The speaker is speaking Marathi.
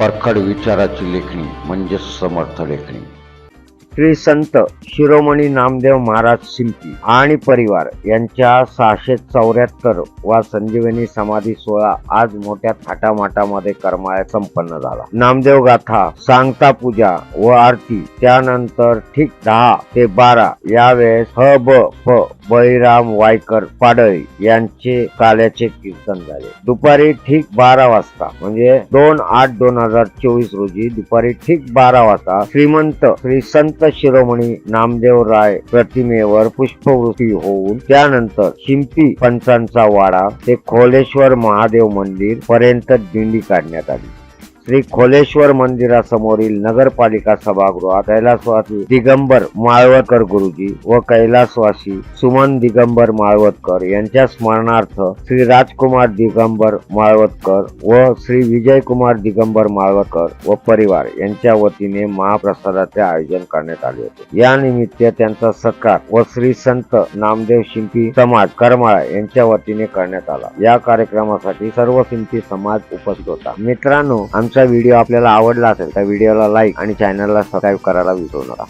परखड विचाराची लेखणी म्हणजेच समर्थ लेखणी. श्री संत शिरोमणी नामदेव महाराज शिल्पी आणि परिवार यांच्या सहाशे चौऱ्याहत्तर वा संजीवनी समाधी सोहळा आज मोठ्या थाटामाटामध्ये करमाळ्या संपन्न झाला. नामदेव गाथा सांगता पूजा व आरती त्यानंतर ठीक दहा ते बारा यावेळेस ह ब फ बळीराम वायकर पाडळी यांचे काल्याचे कीर्तन झाले. दुपारी ठीक बारा वाजता म्हणजे दोन आठ दोन हजार चोवीस रोजी दुपारी ठीक बारा वाजता श्रीमंत श्री संत शिरोमणी नामदेव राय प्रतिमेवर पुष्पवृत्ती होऊन त्यानंतर शिंपी पंचांचा वाडा ते खोलेश्वर महादेव मंदिर पर्यंत दिंडी काढण्यात आली. श्री खोलेश्वर मंदिरासमोरील नगरपालिका सभागृहात कैलासवासी दिगंबर माळवतकर गुरुजी व कैलासवासी सुमन दिगंबर माळवतकर यांच्या स्मरणार्थ श्री राजकुमार दिगंबर माळवतकर व श्री विजयकुमार दिगंबर माळवतकर व परिवार यांच्या वतीने महाप्रसादाचे आयोजन करण्यात आले होते. या निमित्त त्यांचा सत्कार व श्री संत नामदेव शिंपी समाज करमाळा यांच्या वतीने करण्यात आला. या कार्यक्रमासाठी सर्व शिंपी समाज उपस्थित होता. मित्रांनो आमचा व्हिडिओ आपल्याला आवडला असेल तर व्हिडिओला लाईक आणि चॅनलला सबस्क्राईब करायला विसरू नका.